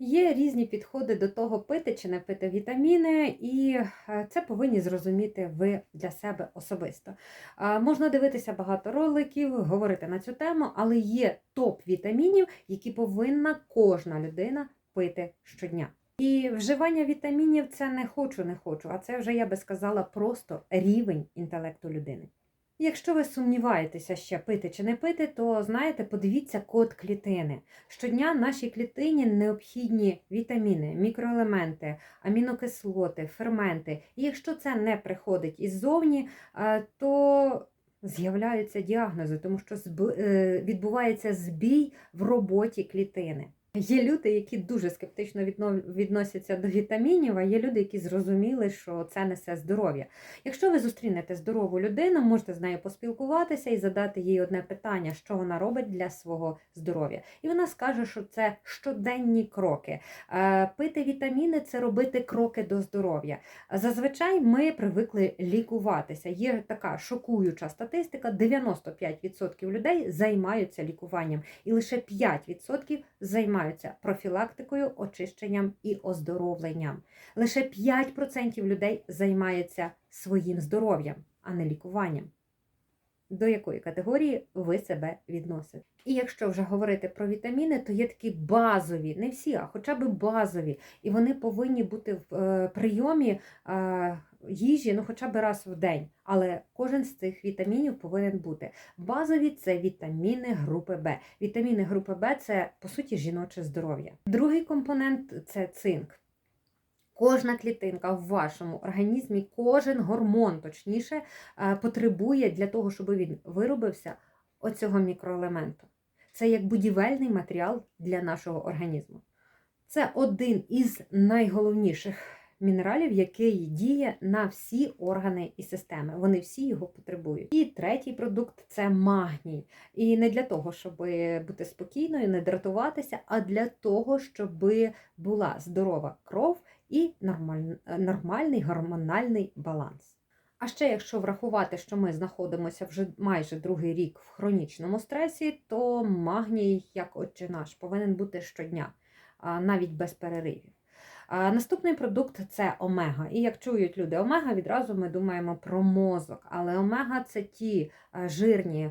Є різні підходи до того, пити чи не пити вітаміни, і е, це повинні зрозуміти ви для себе особисто. Можна дивитися багато роликів, говорити на цю тему, але є топ вітамінів, які повинна кожна людина пити щодня. І вживання вітамінів це не хочу, не хочу, а це вже я би сказала просто рівень інтелекту людини. Якщо ви сумніваєтеся ще пити чи не пити, то знаєте, подивіться код клітини. Щодня нашій клітині необхідні вітаміни, мікроелементи, амінокислоти, ферменти. І якщо це не приходить іззовні, е, то з'являються діагнози, тому що е, відбувається збій в роботі клітини. Є люди, які дуже скептично відно- відносяться до вітамінів, а є люди, які зрозуміли, що це несе здоров'я. Якщо ви зустрінете здорову людину, можете з нею поспілкуватися і задати їй одне питання, що вона робить для свого здоров'я. І вона скаже, що це щоденні кроки. Е, Пити вітаміни це робити кроки до здоров'я. Зазвичай ми привикли лікуватися. Є така шокуюча статистика: 95% людей займаються лікуванням, і лише 5% займаються профілактикою, очищенням і оздоровленням. Лише 5% людей займаються своїм здоров'ям, а не лікуванням. До якої категорії ви себе відносите? І якщо вже говорити про вітаміни, то є такі базові, не всі, а хоча б базові, і вони повинні бути в е, прийомі е, їжі, ну хоча б раз в день. Але кожен з цих вітамінів повинен бути. Базові це вітаміни групи Б. Вітаміни групи Б це по суті жіноче здоров'я. Другий компонент це цинк. Кожна клітинка в вашому організмі, кожен гормон, точніше, е, потребує для того, щоб він виробився оцього мікроелементу. Це як будівельний матеріал для нашого організму. Це один із найголовніших мінералів, який діє на всі органи і системи. Вони всі його потребують. І третій продукт це магній. І не для того, щоб бути спокійною, не дратуватися, а для того, щоб була здорова кров і нормаль- нормальний гормональний баланс. А ще якщо врахувати, що ми знаходимося вже майже другий рік в хронічному стресі, то магній, як отче наш, повинен бути щодня, навіть без переривів. Наступний продукт це омега. І як чують люди омега, відразу ми думаємо про мозок. Але омега це ті е, жирні,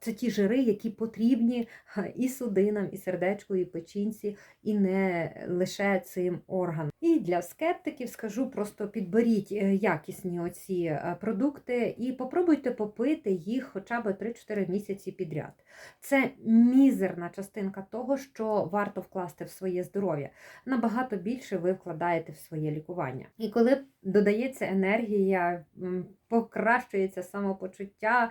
це ті жири, які потрібні і судинам, і сердечку, і печінці, і не лише цим органам. І для скептиків скажу, просто підберіть е, якісні оці е, продукти і попробуйте попити їх хоча б 3-4 місяці підряд. Це мізерна частинка того, що варто вкласти в своє здоров'я. Набагато більше ви вкладаєте в своє лікування. І коли додається енергія, покращується самопочуття,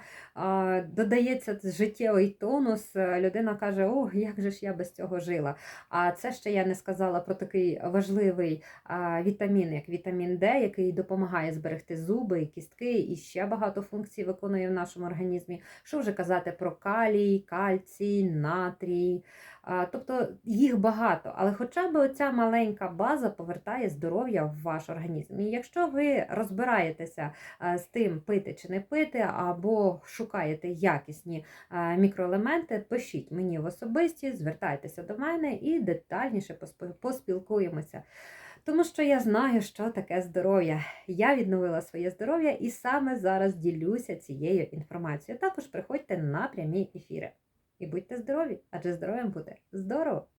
додається життєвий тонус, е, людина каже: О, як же ж я без цього жила. А це ще я не сказала про такий важливий вітамін, як вітамін Д, який допомагає зберегти зуби і кістки, і ще багато функцій виконує в нашому організмі. Що вже казати про калій, кальцій, натрій. Тобто їх багато, але хоча б оця маленька база повертає здоров'я в ваш організм. І якщо ви розбираєтеся а, з тим, пити чи не пити, або шукаєте якісні мікроелементи, пишіть мені в особисті, звертайтеся до мене і детальніше поспілкуємося. Тому що я знаю, що таке здоров'я. Я відновила своє здоров'я і саме зараз ділюся цією інформацією. Також приходьте на прямі ефіри. І будьте здорові, адже здоров'ям буде здорово!